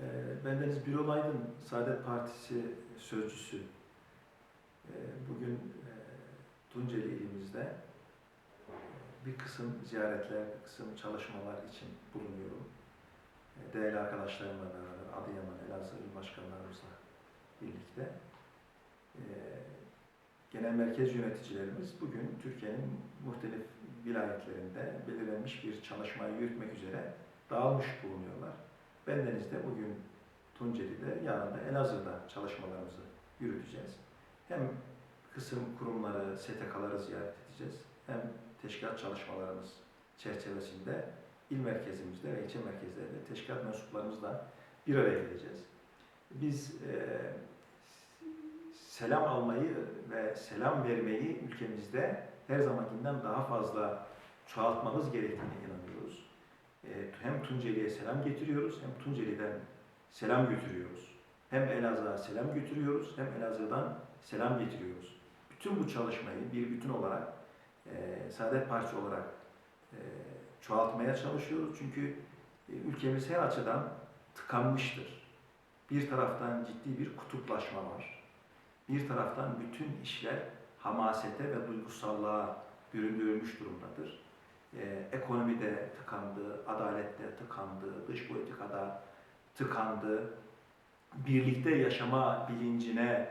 Ee, Bendeniz Birol Aydın, Saadet Partisi sözcüsü. Ee, Bugün e, Tunceli ilimizde e, bir kısım ziyaretler, bir kısım çalışmalar için bulunuyorum. Ee, Değerli arkadaşlarımla beraber Adıyaman, Elazığ il başkanlarımızla birlikte. Ee, Genel merkez yöneticilerimiz bugün Türkiye'nin muhtelif vilayetlerinde belirlenmiş bir çalışmayı yürütmek üzere dağılmış bulunuyorlar. Bendeniz de bugün Tunceli'de, yarın da Elazığ'da çalışmalarımızı yürüteceğiz. Hem kısım kurumları, STK'ları ziyaret edeceğiz. Hem teşkilat çalışmalarımız çerçevesinde il merkezimizde ve ilçe merkezlerinde teşkilat mensuplarımızla bir araya geleceğiz. Biz e, selam almayı ve selam vermeyi ülkemizde her zamankinden daha fazla çoğaltmamız gerektiğine inanıyoruz. E, hem Tunceli'ye selam getiriyoruz, hem Tunceli'den selam götürüyoruz. Hem Elazığ'a selam götürüyoruz, hem Elazığ'dan selam getiriyoruz. Bütün bu çalışmayı bir bütün olarak e, Saadet Partisi olarak e, çoğaltmaya çalışıyoruz. Çünkü e, ülkemiz her açıdan tıkanmıştır. Bir taraftan ciddi bir kutuplaşma var. Bir taraftan bütün işler hamasete ve duygusallığa büründürülmüş durumdadır. Ee, ekonomide tıkandı, adalette tıkandı, dış politikada tıkandı, birlikte yaşama bilincine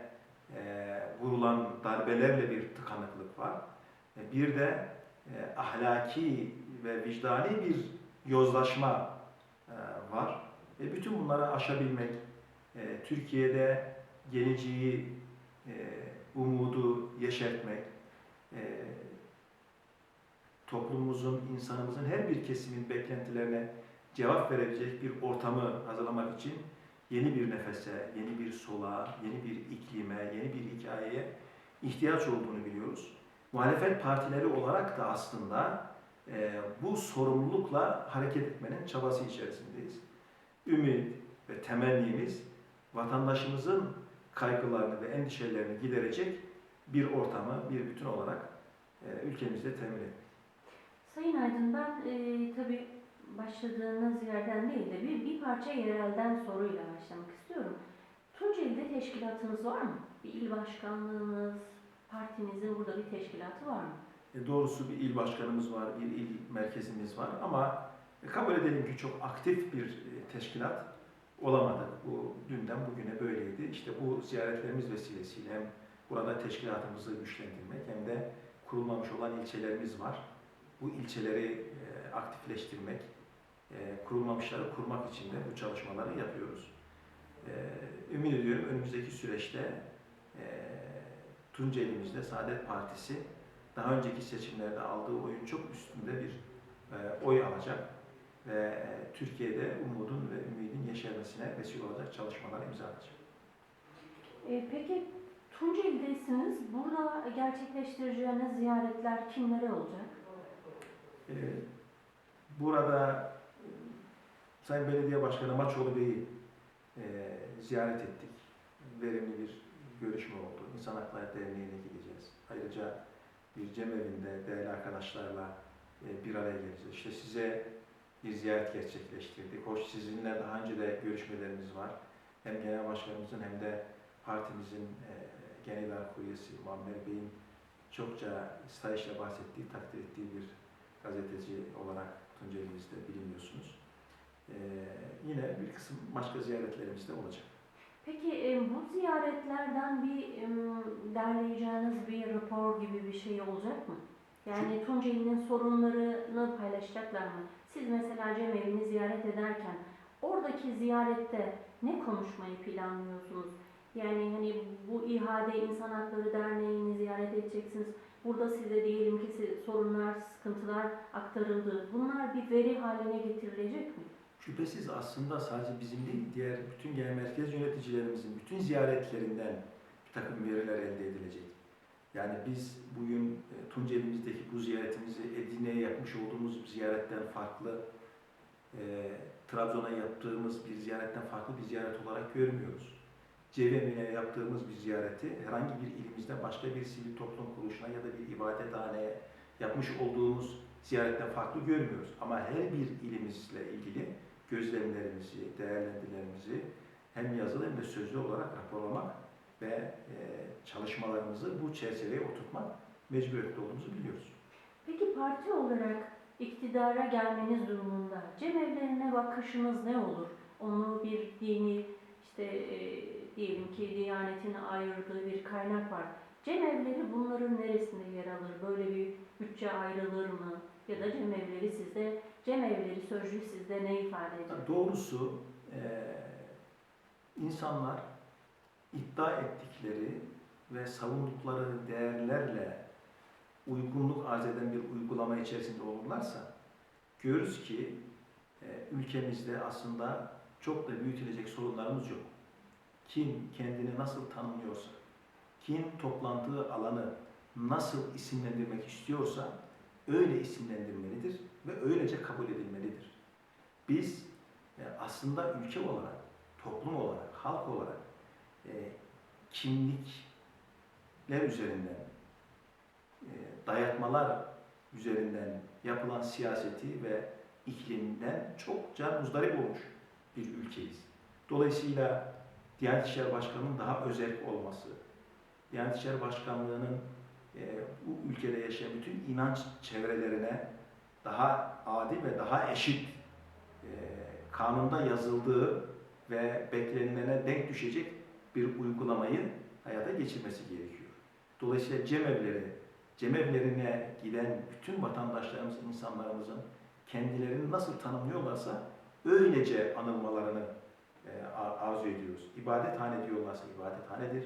e, vurulan darbelerle bir tıkanıklık var. E, bir de e, ahlaki ve vicdani bir yozlaşma e, var. E, bütün bunları aşabilmek, e, Türkiye'de geleceği, e, umudu yeşertmek, e, toplumumuzun, insanımızın her bir kesimin beklentilerine cevap verebilecek bir ortamı hazırlamak için yeni bir nefese, yeni bir soluğa, yeni bir iklime, yeni bir hikayeye ihtiyaç olduğunu biliyoruz. Muhalefet partileri olarak da aslında e, bu sorumlulukla hareket etmenin çabası içerisindeyiz. Ümit ve temennimiz vatandaşımızın kaygılarını ve endişelerini giderecek bir ortamı, bir bütün olarak e, ülkemizde temin etmek. Sayın Aydın ben e, tabii başladığınız yerden değil de bir, bir parça yerelden soruyla başlamak istiyorum. Tunceli'de teşkilatınız var mı? Bir il başkanlığınız, partinizin burada bir teşkilatı var mı? E, doğrusu bir il başkanımız var, bir il merkezimiz var ama e, kabul edelim ki çok aktif bir e, teşkilat olamadık. Bu dünden bugüne böyleydi. İşte bu ziyaretlerimiz vesilesiyle hem burada teşkilatımızı güçlendirmek hem de kurulmamış olan ilçelerimiz var. Bu ilçeleri e, aktifleştirmek, e, kurulmamışları kurmak için de bu çalışmaları yapıyoruz. E, ümit ediyorum önümüzdeki süreçte e, Tunceli'mizde Saadet Partisi daha önceki seçimlerde aldığı oyun çok üstünde bir e, oy alacak ve e, Türkiye'de umudun ve ümidin yeşermesine vesile olacak çalışmalar imza atacak. E, peki Tunceli'desiniz. Burada gerçekleştireceğiniz ziyaretler kimlere olacak? E, burada Sayın Belediye Başkanı Maçoğlu Bey'i e, ziyaret ettik. Verimli bir görüşme oldu. İnsan Hakları Derneği'ne gideceğiz. Ayrıca bir cemevinde değerli arkadaşlarla e, bir araya geleceğiz. İşte size bir ziyaret gerçekleştirdik. Hoş sizinle daha önce de görüşmelerimiz var. Hem genel başkanımızın hem de partimizin e, genel idare üyesi Muammer Bey'in çokça stajla bahsettiği, takdir ettiği bir gazeteci olarak Tunceli'mizde biliniyorsunuz. E, yine bir kısım başka ziyaretlerimiz de olacak. Peki e, bu ziyaretlerden bir e, derleyeceğiniz bir rapor gibi bir şey olacak mı? Yani Tunceli'nin sorunlarını paylaşacaklar mı? Siz mesela Cemevini ziyaret ederken oradaki ziyarette ne konuşmayı planlıyorsunuz? Yani hani bu İHAD İnsan Hakları Derneği'ni ziyaret edeceksiniz. Burada size diyelim ki sorunlar, sıkıntılar aktarıldı. Bunlar bir veri haline getirilecek mi? Şüphesiz aslında sadece bizim değil, diğer bütün genel merkez yöneticilerimizin bütün ziyaretlerinden bir takım veriler elde edilecek. Yani biz bugün e, Tunceli'mizdeki bu ziyaretimizi Edirne'ye yapmış olduğumuz ziyaretten farklı, e, Trabzon'a yaptığımız bir ziyaretten farklı bir ziyaret olarak görmüyoruz. Cevemi'ne yaptığımız bir ziyareti herhangi bir ilimizde başka bir sivil toplum kuruluşuna ya da bir ibadethaneye yapmış olduğumuz ziyaretten farklı görmüyoruz. Ama her bir ilimizle ilgili gözlemlerimizi, değerlendirmelerimizi hem yazılı hem de sözlü olarak raporlamak ve e, çalışmalarımızı bu çerçeveye oturtmak mecburiyetli olduğumuzu biliyoruz. Peki parti olarak iktidara gelmeniz durumunda cemevlerine bakışınız ne olur? Onu bir dini işte e, diyelim ki Diyanet'in ayırdığı bir kaynak var. Cemevleri bunların neresinde yer alır? Böyle bir bütçe ayrılır mı? Ya da cemevleri sizde, cemevleri sözcüğü sizde ne ifade ediyor? Doğrusu e, insanlar iddia ettikleri ve savundukları değerlerle uygunluk arz eden bir uygulama içerisinde olurlarsa görürüz ki e, ülkemizde aslında çok da büyütülecek sorunlarımız yok. Kim kendini nasıl tanımlıyorsa, kim toplantığı alanı nasıl isimlendirmek istiyorsa öyle isimlendirmelidir ve öylece kabul edilmelidir. Biz e, aslında ülke olarak, toplum olarak, halk olarak e, kimlikler üzerinden, e, dayatmalar üzerinden yapılan siyaseti ve ikliminden çokça muzdarip olmuş bir ülkeyiz. Dolayısıyla Diyanet İşleri Başkanı'nın daha özel olması, Diyanet İşleri Başkanlığı'nın e, bu ülkede yaşayan bütün inanç çevrelerine daha adil ve daha eşit e, kanunda yazıldığı ve beklenilene denk düşecek bir uygulamayı hayata geçirmesi gerekiyor. Dolayısıyla cemevleri, cemevlerine giden bütün vatandaşlarımız, insanlarımızın kendilerini nasıl tanımlıyorlarsa öylece anılmalarını e, ar- arzu ediyoruz. İbadethane diyorlarsa ibadethanedir.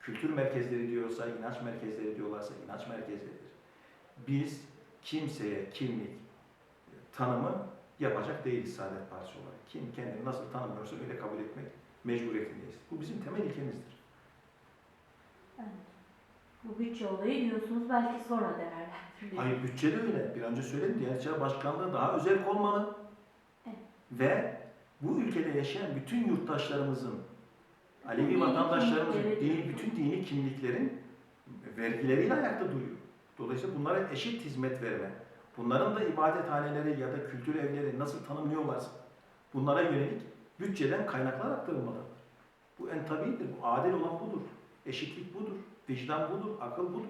Kültür merkezleri diyorsa, inanç merkezleri diyorlarsa inanç merkezleridir. Biz kimseye kimlik e, tanımı yapacak değiliz Saadet Partisi olarak. Kim kendini nasıl tanımlıyorsa öyle kabul etmek mecburiyetindeyiz. Bu bizim temel ilkemizdir. Evet. Bu bütçe olayı diyorsunuz belki sonra değerlendiriliyor. Hayır bütçe de öyle. Bir önce söyledim Diyanet İşleri Başkanlığı daha özel olmalı. Ve bu ülkede yaşayan bütün yurttaşlarımızın, Alevi Dini vatandaşlarımızın, dini, bütün dini kimliklerin vergileriyle ayakta duruyor. Dolayısıyla bunlara eşit hizmet verme, bunların da ibadethaneleri ya da kültür evleri nasıl tanımlıyorlarsa bunlara yönelik bütçeden kaynaklar aktarılmalıdır. Bu en tabiidir, bu adil olan budur. Eşitlik budur, vicdan budur, akıl budur.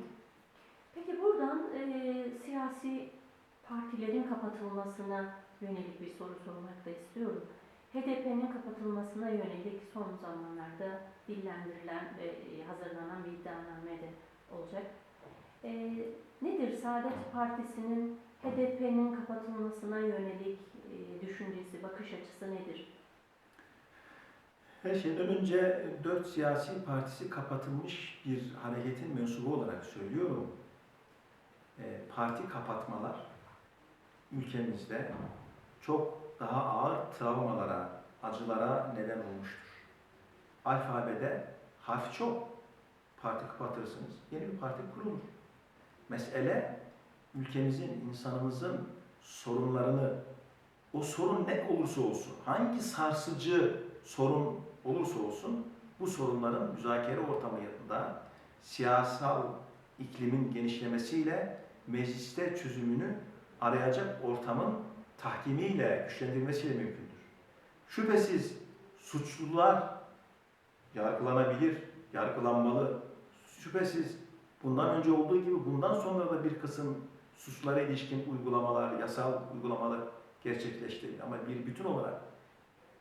Peki buradan e, siyasi partilerin kapatılmasına yönelik bir soru sormak da istiyorum. HDP'nin kapatılmasına yönelik son zamanlarda dillendirilen ve e, hazırlanan bir iddianame de olacak. E, nedir Saadet Partisi'nin HDP'nin kapatılmasına yönelik e, düşüncesi, bakış açısı nedir? Her şeyden önce dört siyasi partisi kapatılmış bir hareketin mensubu olarak söylüyorum. E, Parti kapatmalar ülkemizde çok daha ağır travmalara, acılara neden olmuştur. Alfabede harf çok. Parti kapatırsınız, yeni bir parti kurulur. Mesele ülkemizin, insanımızın sorunlarını, o sorun ne olursa olsun, hangi sarsıcı sorun olursa olsun bu sorunların müzakere ortamında siyasal iklimin genişlemesiyle mecliste çözümünü arayacak ortamın tahkimiyle, güçlendirmesiyle mümkündür. Şüphesiz suçlular yargılanabilir, yargılanmalı. Şüphesiz bundan önce olduğu gibi bundan sonra da bir kısım suçlara ilişkin uygulamalar, yasal uygulamalar gerçekleştirilir. Ama bir bütün olarak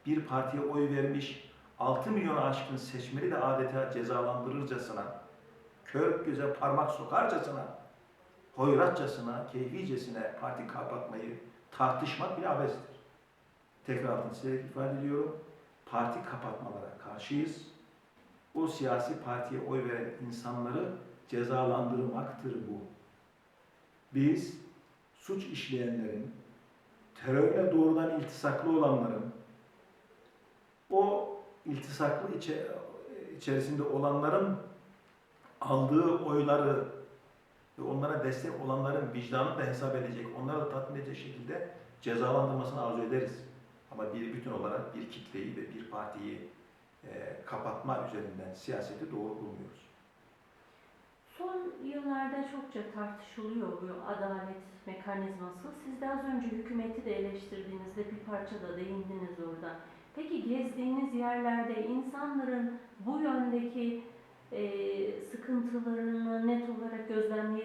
bir partiye oy vermiş 6 milyona aşkın seçmeni de adeta cezalandırırcasına, kör göze parmak sokarcasına, hoyratçasına, keyficesine parti kapatmayı tartışmak bile abestir. Tekrar altını çizerek ifade ediyorum. Parti kapatmalara karşıyız. O siyasi partiye oy veren insanları cezalandırmaktır bu. Biz suç işleyenlerin, terörle doğrudan iltisaklı olanların, o iltisaklı içe, içerisinde olanların aldığı oyları ve onlara destek olanların vicdanını da hesap edecek, onları da tatmin edecek şekilde cezalandırmasını arzu ederiz. Ama bir bütün olarak bir kitleyi ve bir partiyi e, kapatma üzerinden siyaseti doğru bulmuyoruz. Son yıllarda çokça tartışılıyor bu adalet mekanizması. Siz de az önce hükümeti de eleştirdiğinizde bir parça da değindiniz orada. Peki gezdiğiniz yerlerde insanların bu yöndeki e, sıkıntılarını net olarak? Hani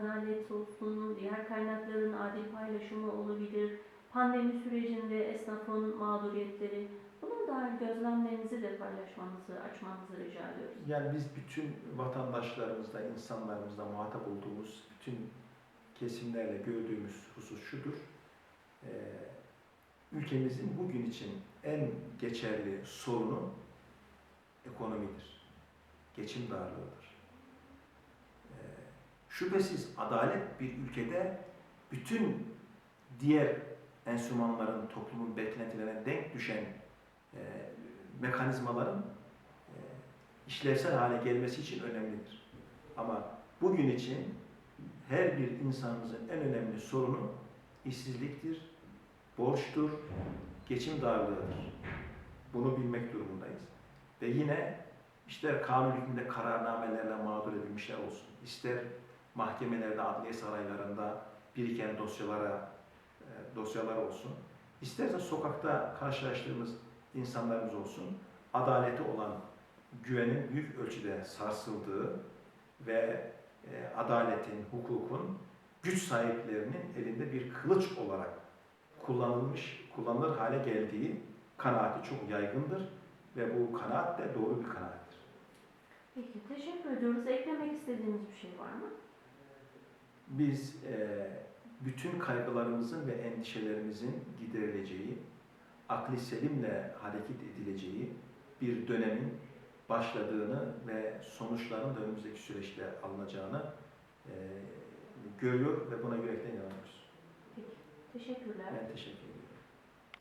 adalet olsun, diğer kaynakların adil paylaşımı olabilir, pandemi sürecinde esnafın mağduriyetleri, buna dair gözlemlerinizi de paylaşmanızı, açmanızı rica ediyoruz. Yani biz bütün vatandaşlarımızla, insanlarımızla muhatap olduğumuz bütün kesimlerle gördüğümüz husus şudur. Ee, ülkemizin bugün için en geçerli sorunu ekonomidir. Geçim darlığıdır. Şüphesiz adalet bir ülkede bütün diğer enstrümanların, toplumun beklentilerine denk düşen e, mekanizmaların e, işlevsel hale gelmesi için önemlidir. Ama bugün için her bir insanımızın en önemli sorunu işsizliktir, borçtur, geçim darlığıdır. Bunu bilmek durumundayız. Ve yine ister kanun hükmünde kararnamelerle mağdur edilmişler olsun, ister mahkemelerde, adliye saraylarında biriken dosyalara e, dosyalar olsun, isterse sokakta karşılaştığımız insanlarımız olsun, adaleti olan güvenin büyük ölçüde sarsıldığı ve e, adaletin, hukukun güç sahiplerinin elinde bir kılıç olarak kullanılmış, kullanılır hale geldiği kanaati çok yaygındır ve bu kanaat de doğru bir kanaattir. Peki, teşekkür ediyoruz. Eklemek istediğiniz bir şey var mı? Biz e, bütün kaygılarımızın ve endişelerimizin giderileceği, akli selimle hareket edileceği bir dönemin başladığını ve sonuçların da önümüzdeki süreçte alınacağını e, görüyor ve buna yürekten inanıyoruz. Peki, teşekkürler. Ben teşekkür ederim.